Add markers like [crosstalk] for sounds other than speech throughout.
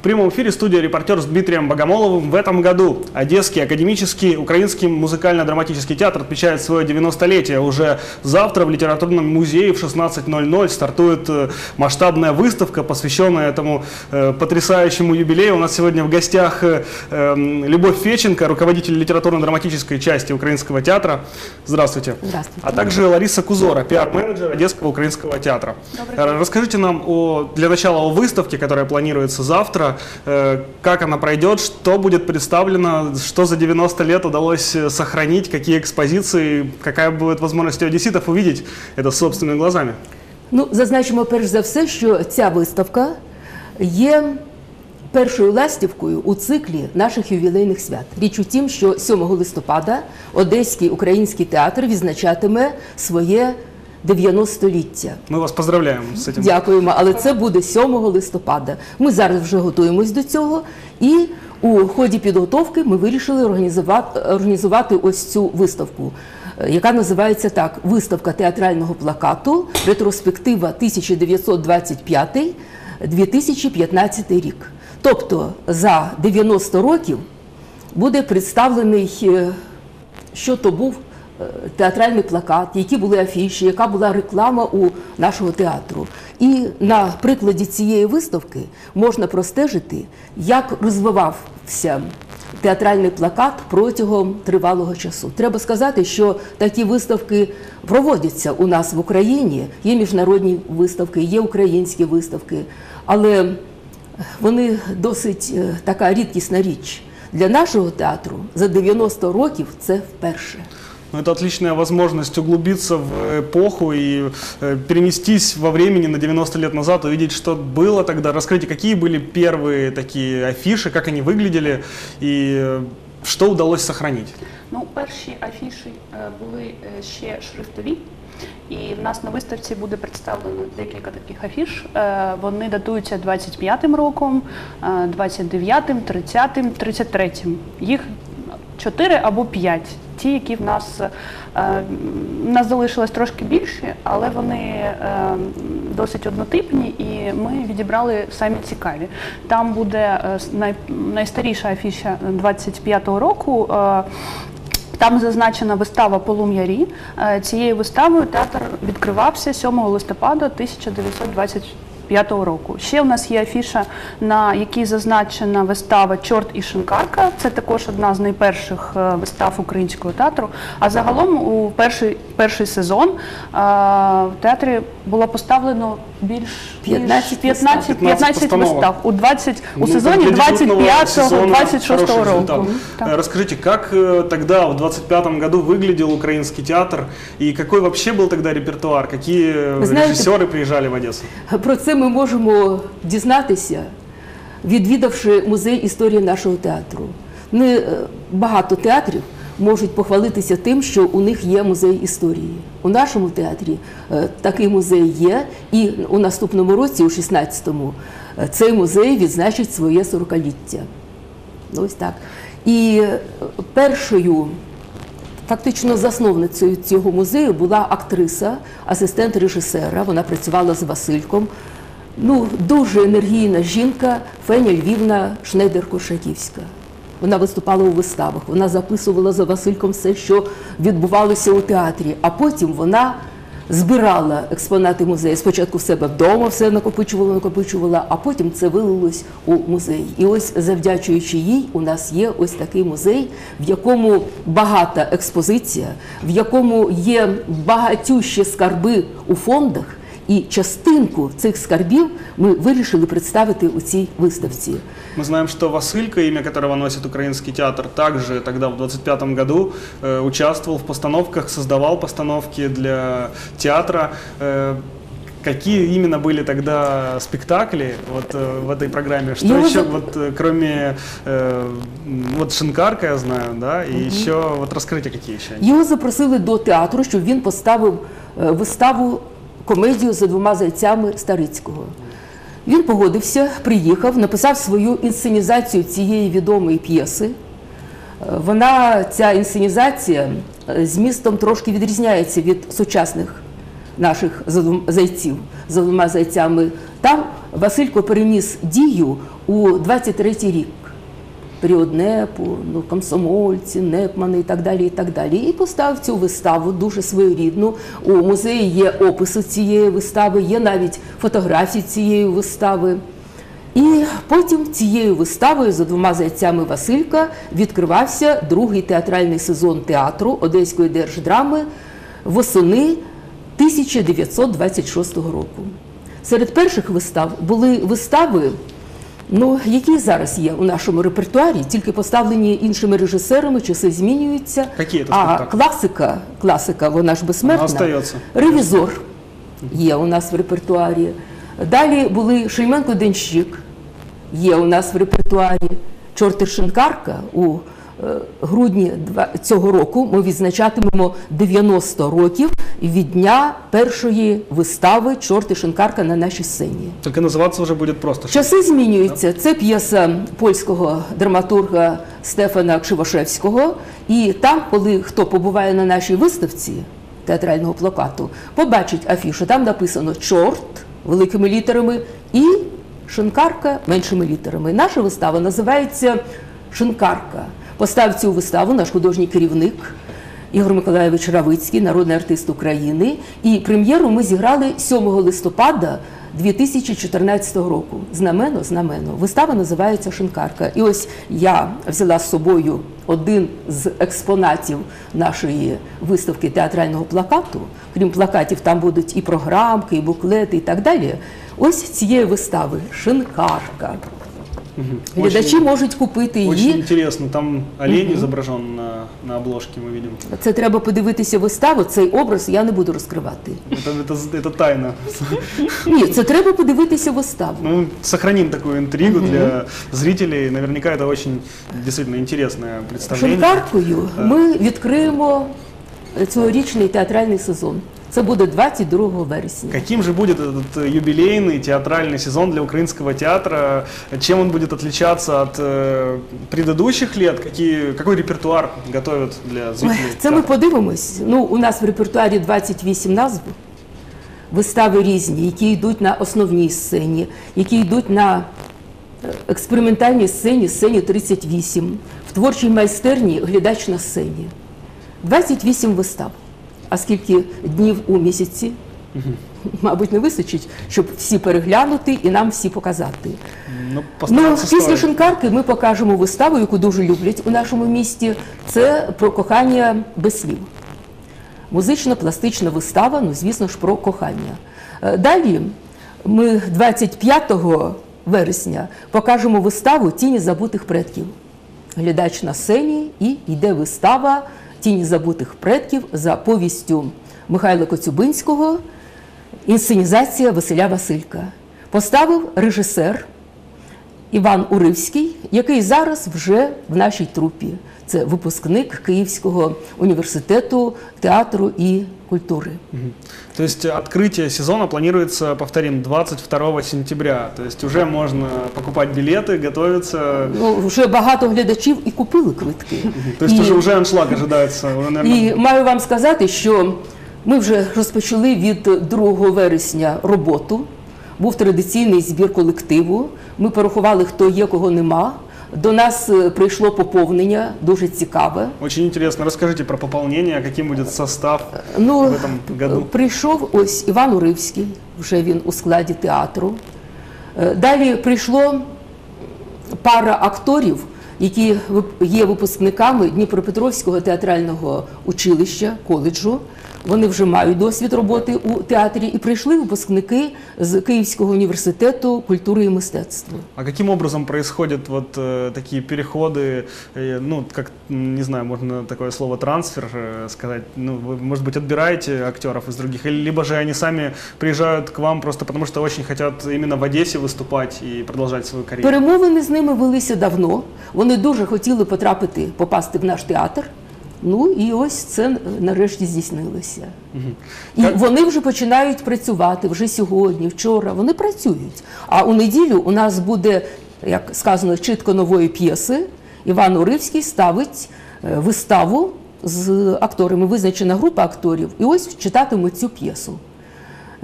В прямом эфире студия «Репортер» с Дмитрием Богомоловым. В этом году Одесский академический украинский музыкально-драматический театр отмечает свое 90-летие. Уже завтра в литературном музее в 16.00 стартует э, масштабная выставка, посвященная этому э, потрясающему юбилею. У нас сегодня в гостях э, э, Любовь Феченко, руководитель литературно-драматической части Украинского театра. Здравствуйте. Здравствуйте. А также Лариса Кузора, пиар-менеджер Одесского украинского театра. Расскажите нам о, для начала о выставке, которая планируется завтра, э, как она пройдет, что будет представлено, что за 90 лет удалось э, сохранить, какие экспозиции, какая будет возможность у одесситов увидеть это собственными глазами. Ну, зазначимо перш за все, що ця виставка є першою ластівкою у циклі наших ювілейних свят. Річ у тім, що 7 листопада Одеський український театр відзначатиме своє 90-ліття. Мы вас поздравляем с этим. Дякуємо, але це буде 7 листопада. Ми зараз вже готуємось до цього, і у ході підготовки ми вирішили організувати, організувати ось цю виставку, е, яка називається так: Виставка театрального плакату, ретроспектива 1925-2015 рік. Тобто за 90 років буде представлений, е, що то був театральний плакат, які були афіші, яка була реклама у нашого театру. І на прикладі цієї виставки можна простежити, як розвивався театральний плакат протягом тривалого часу. Треба сказати, що такі виставки проводяться у нас в Україні. Є міжнародні виставки, є українські виставки, але вони досить е, така рідкісна річ. Для нашого театру за 90 років це вперше. Ну, это отличная возможность углубиться в эпоху и э, перенестись во времени на 90 лет назад, увидеть, что было тогда. Расскажите, какие были первые такие афиши, как они выглядели и э, что удалось сохранить? Ну, перші афіші е, були е, ще шрифтові, і в нас на виставці буде представлено декілька таких афіш. Е, Вони датуються 25-м роком, е, 29-м, 30-м, 33-м. Їх чотири або п'ять. Ті, які в нас е, в нас залишилось трошки більше, але вони е, досить однотипні, і ми відібрали самі цікаві. Там буде е, най, найстаріша афіша 25-го року. там зазначена вистава Полум'ярі. Цією виставою театр відкривався 7 листопада 1925 року. Ще у нас є афіша, на якій зазначена вистава Чорт і Шинкарка. Це також одна з найперших е, вистав українського театру. А загалом у перший, перший сезон е, в театрі було поставлено більш ніж 15 15, 15 15 постановок. вистав у 20 у Ну, сезоні для дебютного 25 сезона 26 хороший року. результат. Так. Э, Расскажите, как э, тогда, в 25 году, выглядел украинский театр и какой вообще был тогда репертуар? Какие э, Вы знаете- режиссеры приезжали в Одессу? Про це ми можемо дізнатися, відвідавши музей історії нашого театру. Не е, багато театрів можуть похвалитися тим, що у них є музей історії. У нашому театрі е, такий музей є, і у наступному році, у 16-му, е, цей музей відзначить своє 40-ліття. Ось так. І е, першою Фактично засновницею цього музею була актриса, асистент режисера. Вона працювала з Васильком. Ну, дуже енергійна жінка Феня Львівна Шнейдер-Кошаківська. Вона виступала у виставах, вона записувала за Васильком все, що відбувалося у театрі, а потім вона збирала експонати музею. Спочатку в себе вдома все накопичувала, накопичувала, а потім це вилилось у музей. І ось завдячуючи їй, у нас є ось такий музей, в якому багата експозиція, в якому є багатющі скарби у фондах. І частинку цих скарбів ми вирішили представити у цій виставці. Мы знаем, что Василько, имя которого носит украинский театр, также тогда в 25 году э, участвовал в постановках, создавал постановки для театра. Э, Какие именно были тогда спектакли вот э, в этой программе? Что Его еще, за- вот э, кроме э, м, вот Шинкарка, я знаю, да, и еще вот раскрытие какие еще? они? Його запросили до театру, щоб він поставив е, виставу комедію за двома зайцями Старицького. Він погодився, приїхав, написав свою інсценізацію цієї відомої п'єси. Е, Вона, ця інсценізація, е, змістом трошки відрізняється від сучасних наших зайців за двома зайцями. Там Василько переніс дію у 23-й рік. Період НЕПу, ну, комсомольці, НЕПмани і так далі. І так далі. І поставив цю виставу дуже своєрідну. У музеї є описи цієї вистави, є навіть фотографії цієї вистави. І потім цією виставою за двома зайцями Василька відкривався другий театральний сезон театру Одеської держдрами восени 1926 року. Серед перших вистав були вистави, ну, які зараз є у нашому репертуарі, тільки поставлені іншими режисерами, часи змінюються. Які це а класика, класика, вона ж безсмертна. Вона остається. Ревізор є у нас в репертуарі. Далі були Шейменко Денщик, є у нас в репертуарі. чорти Шинкарка у грудні цього року ми відзначатимемо 90 років від дня першої вистави Чорти Шинкарка на нашій сцені. Только называться уже будет просто. Часи змінюються. Це п'єса польського драматурга Стефана Кшивошевського. І там, коли хто побуває на нашій виставці театрального плакату, побачить афішу. Там написано чорт великими літерами і шинкарка меншими літерами. Наша вистава називається Шинкарка. Поставив цю виставу наш художній керівник. Ігор Миколаєвич Равицький, народний артист України. І прем'єру ми зіграли 7 листопада 2014 року. Знамено, знамено. Вистава називається Шинкарка. І ось я взяла з собою один з експонатів нашої виставки театрального плакату. Крім плакатів, там будуть і програмки, і буклети, і так далі. Ось цієї вистави Шинкарка. Глядачі Очень- можуть купити Очень її. интересно. Там олень изображен на, на обложке, мы видим. Це треба подивитися виставу. Цей образ я не буду розкривати. Это, это, это тайна. Ні, це треба подивитися виставу. Ну, сохраним такую интригу для зрителей. Наверняка это очень действительно интересное представление. Шинкаркою ми відкриємо цьогорічний театральний сезон. Це буде 22 вересня. Каким же будет этот э, юбилейный театральный сезон для украинского театра? Чем он будет отличаться от э, предыдущих лет? Какие, какой репертуар готовят для Ой, зрителей? Це ми театра? подивимось. Ну, у нас в репертуарі 28 назв. Вистави різні, які йдуть на основній сцені, які йдуть на е, експериментальній сцені, сцені 38, в творчій майстерні глядач на сцені. 28 вистав. А скільки днів у місяці? [laughs] Мабуть, не вистачить, щоб всі переглянути і нам всі показати. Ну, Ну, після шинкарки ми покажемо виставу, яку дуже люблять у нашому місті. Це про кохання без слів. Музично-пластична вистава, ну звісно ж, про кохання. Е, Далі ми 25 вересня покажемо виставу Тіні забутих предків. Глядач на сцені і йде вистава Тіні забутих предків за повістю Михайла Коцюбинського. Інсценізація Василя Василька. Поставив режисер Іван Уривський, який зараз вже в нашій трупі. Це випускник Київського університету театру і культури. То есть э, открытие сезона планируется, повторим, 22 сентября. То есть уже можно покупать билеты, готовиться. Ну, вже багато глядачів і купили квитки. То есть І- уже, уже аншлаг ожидается. Уже, наверное, І маю вам сказати, що ми вже розпочали від 2 вересня роботу. Був традиційний збір колективу. Ми порахували, хто є, кого нема. До нас е, прийшло поповнення, дуже цікаве. Очень интересно. Расскажите про пополнение, каким будет состав Ну, в этом году. прийшов ось Іван Уривський, вже він у складі театру. Е, Далі прийшло пара акторів, які є випускниками Дніпропетровського театрального училища, коледжу. Вони вже мають досвід роботи у театрі і прийшли випускники з Київського університету культури і мистецтва. А каким образом происходят вот э, такие переходы, э, ну, как, м, не знаю, можно такое слово трансфер э, сказать, ну, вы, может быть, отбираете актеров из других, или либо же они сами приезжают к вам просто потому, что очень хотят именно в Одессе выступать и продолжать свою карьеру? Перемовини з ними велися давно. Вони дуже хотіли потрапити, попасти в наш театр. Ну і ось це нарешті здійснилося. І Так. вони вже починають працювати вже сьогодні, вчора. Вони працюють. А у неділю у нас буде, як сказано, чітко нової п'єси. Іван Уривський ставить е, виставу з акторами, визначена група акторів, і ось читатимуть цю п'єсу.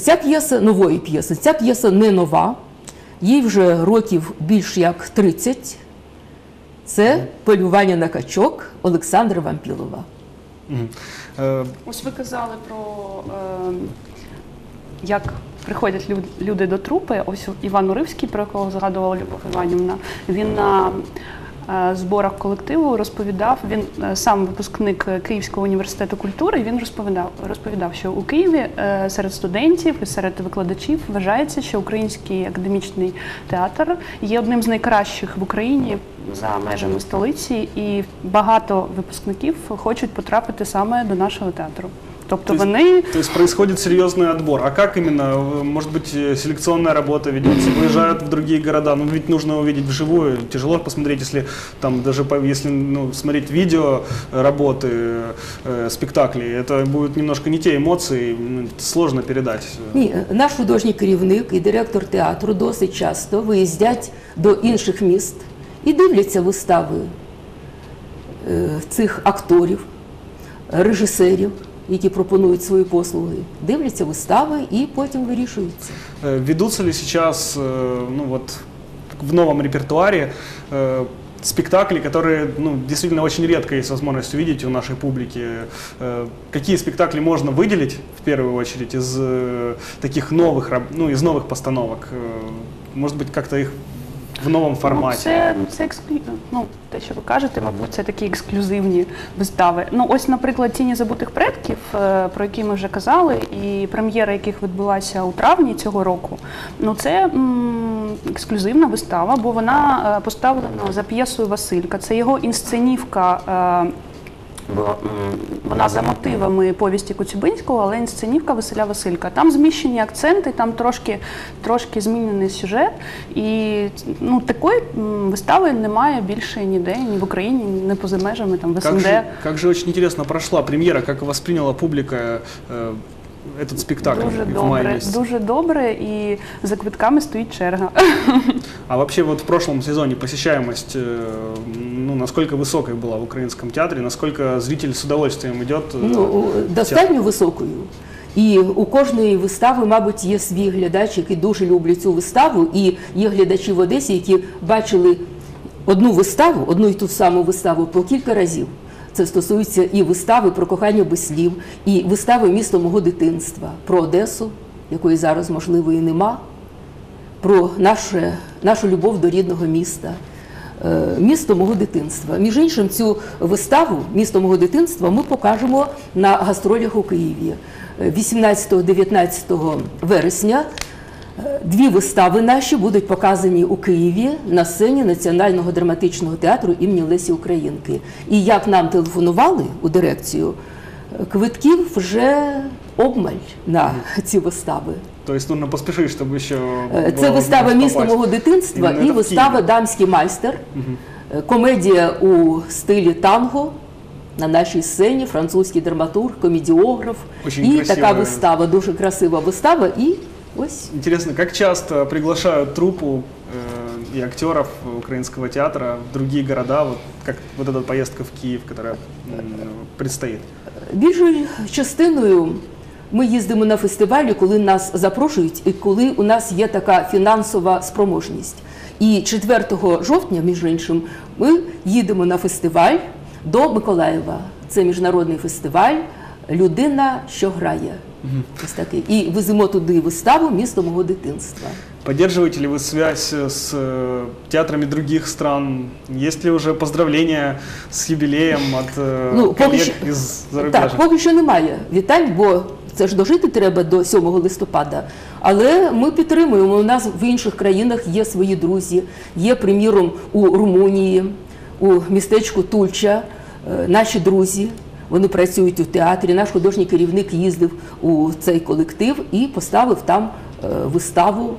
Ця п'єса нової п'єси. Ця п'єса не нова. їй вже років більш як 30. Це полювання на качок Олександра Вампілова. Э, Ось ви казали про е, як приходять люд- люди до трупи. Ось Іван Уривський, про якого згадувала Любов Іванівна, він на е, зборах колективу розповідав. Він е, сам випускник е, Київського університету культури. Він розповідав, розповідав, що у Києві е, серед студентів і серед викладачів вважається, що український академічний театр є одним з найкращих в Україні за межами столиці, і багато випускників хочуть потрапити саме до нашого театру. Тобто То есть- вони То есть происходит серьезный отбор. А как именно? Э, Может быть, э, селекционная работа ведется? Выезжают в другие города? Ну, ведь нужно увидеть вживую. Тяжело посмотреть, если там даже по- если ну, смотреть видео э, работы, э, спектаклей, это будут немножко не те эмоции, ну, это сложно передать. Ні, наш художній керівник і директор театру досить часто виїздять до інших міст і дивляться вистави е, цих акторів, режисерів, які пропонують свої послуги. Дивляться вистави і потім вирішуються. Э, Ведутся ли сейчас, э, ну вот, в новом репертуаре э, спектакли, которые, ну, действительно очень редко есть возможность увидеть у нашей публики? Э, Какие спектакли можно выделить, в первую очередь, из э, таких новых, раб- ну, из новых постановок? Э, Может быть, как-то их в новом ну, форматі? це, це ексклю... ну, те, що ви кажете, мабуть, це такі ексклюзивні вистави. Ну, ось, наприклад, тіні забутих предків, е, про які ми вже казали, і прем'єра яких відбулася у травні цього року. Ну, це м, ексклюзивна вистава, бо вона е, поставлена за п'єсою Василька. Це його інсценівка. Бо вона за мотивами повісті Коцюбинського, але інсценівка Василя Василька. Там зміщені акценти, там трошки, трошки змінений сюжет. І ну, такої вистави немає більше ніде, ні в Україні, ні поза межами там, в СНД. Як же, как же очень интересно пройшла прем'єра, як восприняла публіка. э, этот спектакль Дуже в мае добре, месяце? дуже добре, і за квитками стоїть черга. А вообще вот в прошлом сезоне посещаемость, э, ну, насколько высокой была в украинском театре, насколько зритель с удовольствием идет? э, Ну, достатньо високою. І у кожної вистави, мабуть, є свій глядач, який дуже люблять цю виставу. І є глядачі в Одесі, які бачили одну виставу, одну і ту саму виставу по кілька разів. Це стосується і вистави про кохання без слів, і вистави місто мого дитинства, про Одесу, якої зараз, можливо, і нема, про наше, нашу любов до рідного міста. Е, Місто мого дитинства. Між іншим, цю виставу Місто мого дитинства ми покажемо на гастролях у Києві. Е, 18-19 вересня е, дві вистави наші будуть показані у Києві на сцені Національного драматичного театру імені Лесі Українки. І як нам телефонували у дирекцію, квитків вже обмаль на ці вистави. То есть нужно поспешить, чтобы еще... Е, Це вистава місто мого дитинства і вистава Дамський майстер, Е, комедія у стилі танго. На нашій сцені французький драматург, комедіограф. Очень і така вистава, дуже красива вистава. І ось Интересно, как часто приглашают труппу э, и актеров украинского театра в другие города, вот как вот эта поездка в Киев, которая м, предстоит? більшою частиною ми їздимо на фестивалі, коли нас запрошують і коли у нас є така фінансова спроможність. І 4 жовтня, між іншим, ми їдемо на фестиваль до Миколаєва. Це міжнародний фестиваль Людина, що грає. Ось такий. І веземо туди виставу місто мого дитинства. Поддерживаете ли вы связь э, с э, театрами других стран? Есть ли уже поздравления с юбилеем от э, Ну, поки коллег що- из [laughs] зарубежья? Так, поки що немає вітань, бо це ж дожити треба до 7 листопада. Але ми підтримуємо. У нас в інших країнах є свої друзі. Є, приміром, у Румунії, у містечку Тульча е, наші друзі. Вони працюють у театрі. Наш художній керівник їздив у цей колектив і поставив там е, виставу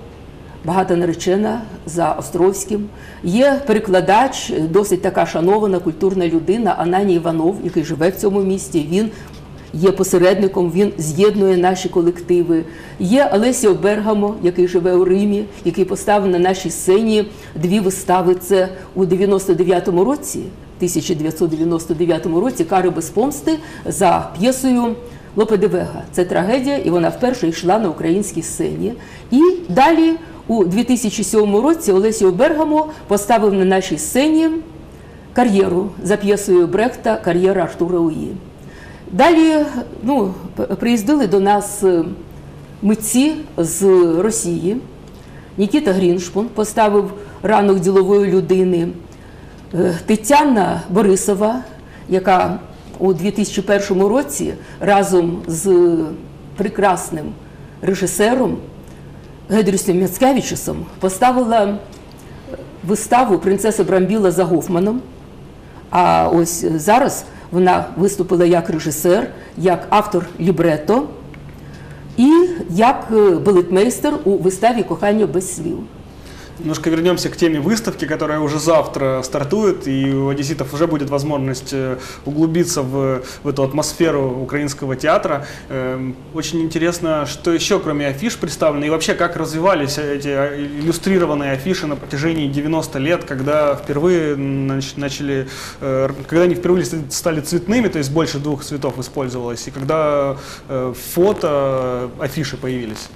багата наречена за Островським. Є перекладач, досить така шанована культурна людина Ананій Іванов, який живе в цьому місті. Він є посередником, він з'єднує наші колективи. Є Алесіо Бергамо, який живе у Римі, який поставив на нашій сцені дві вистави. Це у 99-му році. 1999 році кари без помсти за п'єсою Лопе де Вега. Це трагедія, і вона вперше йшла на українській сцені. І далі у 2007 році Олесіо Бергамо поставив на нашій сцені кар'єру за п'єсою Брехта Кар'єра Артура Уї. Далі ну, приїздили до нас е, митці з Росії. Нікіта Гріншпун поставив ранок ділової людини. Е, Тетяна Борисова, яка у 2001 році разом з прекрасним режисером Гедрюсом Міцкевичусом поставила виставу Принцеса Брамбіла за Гофманом. А ось зараз вона виступила як режисер, як автор лібрето і як е, балетмейстер у виставі Кохання без слів. Немножко вернемся к теме выставки, которая уже завтра стартует, и у одесситов уже будет возможность э, углубиться в, в эту атмосферу украинского театра. Эм, Очень интересно, что еще кроме афиш представлено, и вообще как развивались эти э, иллюстрированные афиши на протяжении 90 лет, когда впервые нач- начали, э, когда они впервые ст- стали цветными, то есть больше двух цветов использовалось, и когда э, фото афиши появились.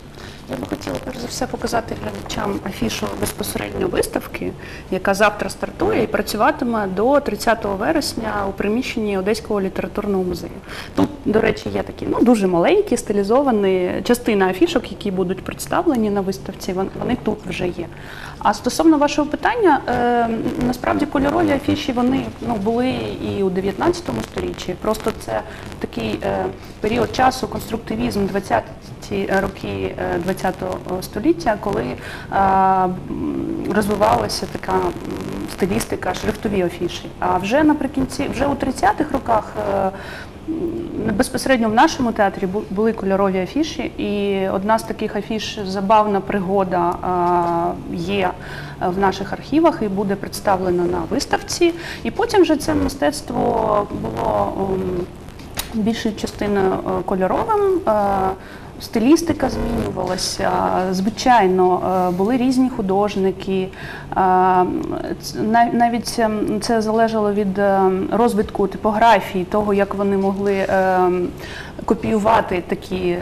Я би хотіла перш за все показати глядачам афішу безпосередньо виставки, яка завтра стартує і працюватиме до 30 вересня у приміщенні Одеського літературного музею. Тут, до речі, є такі ну дуже маленькі, стилізовані частина афішок, які будуть представлені на виставці. вон- Вони тут вже є. А стосовно вашого питання, е, насправді кольорові афіші вони ну були і у 19 сторіччі. Просто це такий е, період часу, конструктивізм 20-ті роки е, 20-го століття, коли е, розвивалася така стилістика, шрифтові афіші. А вже наприкінці, вже у 30-х роках. е, Безпосередньо в нашому театрі бу- були кольорові афіші, і одна з таких афіш забавна пригода є в наших архівах і буде представлена на виставці. І потім вже це мистецтво було ем, більшою частиною е, кольоровим. Стилістика змінювалася. Звичайно, е, були різні художники. Е, Навіть ем, це залежало від е, розвитку типографії, того, як вони могли е, копіювати такі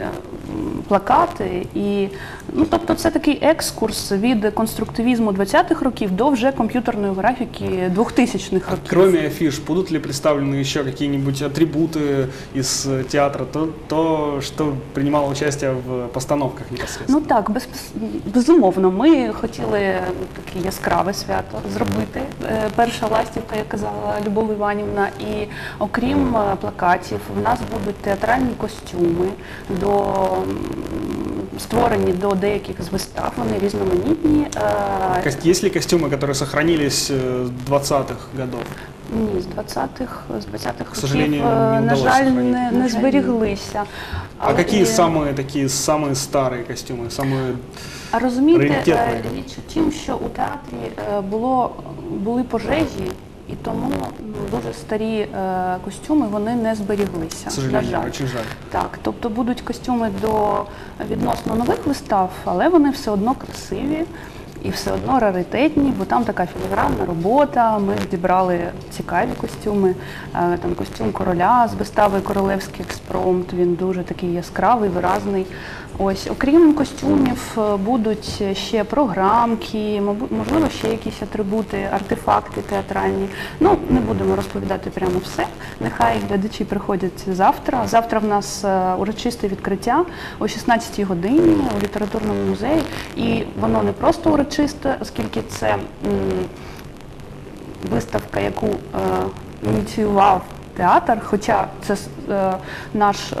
плакати. І, ну, тобто це такий екскурс від конструктивізму 20-х років до вже комп'ютерної графіки 2000-х А років. Кроме афиш, будут ли представлены еще какие-нибудь атрибуты из э, театра, то, то что принимало участие в постановках непосредственно? Ну так, без, безумовно, ми хотіли таке яскраве свято зробити. Е, Перша ластівка, як казала Любов Іванівна, і окрім е, плакатів, в нас будуть театральні костюми до м, створені до деяких з вистав. Вони різноманітні. Е, Кос- Есть ли костюмы, которые сохранились э, с 20-х годов? Ні, з 20-х, з 20-х років, сожалению, е, не на вдалося жаль, сохранити. не, На не жаль, зберіглися. А Але- какие самые такие самые старые костюмы, самые А розумієте, Раритетні. е, річ у тім, що у театрі е, було, були пожежі, і тому ну, дуже старі е, костюми вони не зберіглися. На жаль. очень жаль. Так, тобто будуть костюми до відносно нових вистав, але вони все одно красиві і все одно раритетні, бо там така філігранна робота. Ми зібрали цікаві костюми. Е, Там костюм короля з вистави Королевський експромт. Він дуже такий яскравий, виразний. Ось, окрім костюмів, е, будуть ще програмки, можливо, ще якісь атрибути, артефакти театральні. Ну, не будемо розповідати прямо все. Нехай глядачі приходять завтра. Завтра в нас е, урочисте відкриття о 16-й годині у літературному музеї. І воно не просто урочисте, оскільки це виставка, яку е, ініціював театр, хоча це е, наш е,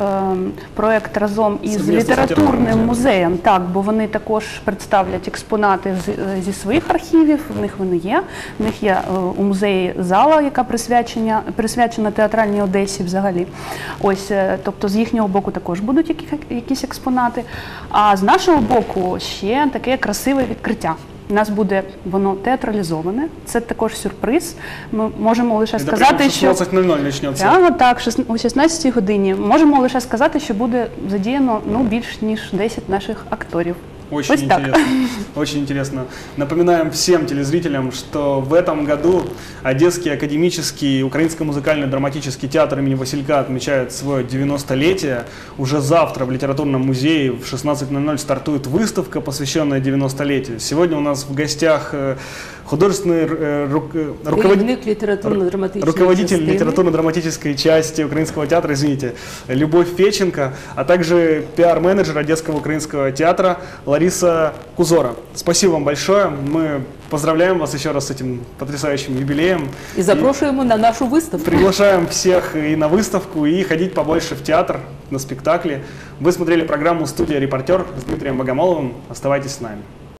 проект разом із Совмісно з літературним літературним музеєм, так, бо вони також представлять експонати з, е, зі своїх архівів, в них вони є. В них є е, у музеї зала, яка присвячена, присвячена театральній Одесі взагалі. Ось, е, тобто з їхнього боку також будуть які, якісь експонати. А з нашого боку ще таке красиве відкриття. У нас буде воно театралізоване. Це також сюрприз. Ми можемо лише сказати, що 16.00 начнется. Прямо так, шест- о 16 годині. Можемо лише сказати, що буде задіяно ну більш ніж 10 наших акторів. Очень Ось так. интересно. Очень интересно. Напоминаем всем телезрителям, что в этом году Одесский академический украинско музыкальный драматический театр имени Василька отмечает свое 90-летие. Уже завтра в литературном музее в 16.00 стартует выставка, посвященная 90-летию. Сегодня у нас в гостях э, художественный э, рук- э, руководитель Керівник літературно-драматичної руководитель частини. литературно-драматической части Украинского театра, извините, Любовь Феченко, а также пиар-менеджер Одесского украинского театра Лариса Кузора. Спасибо вам большое. Мы поздравляем вас еще раз с этим потрясающим юбилеем. І запрошуємо на нашу виставку. Приглашаем всех и на выставку, и ходить побольше в театр, на спектакли. Вы смотрели программу «Студия Репортер» с Дмитрием Богомоловым. Оставайтесь с нами.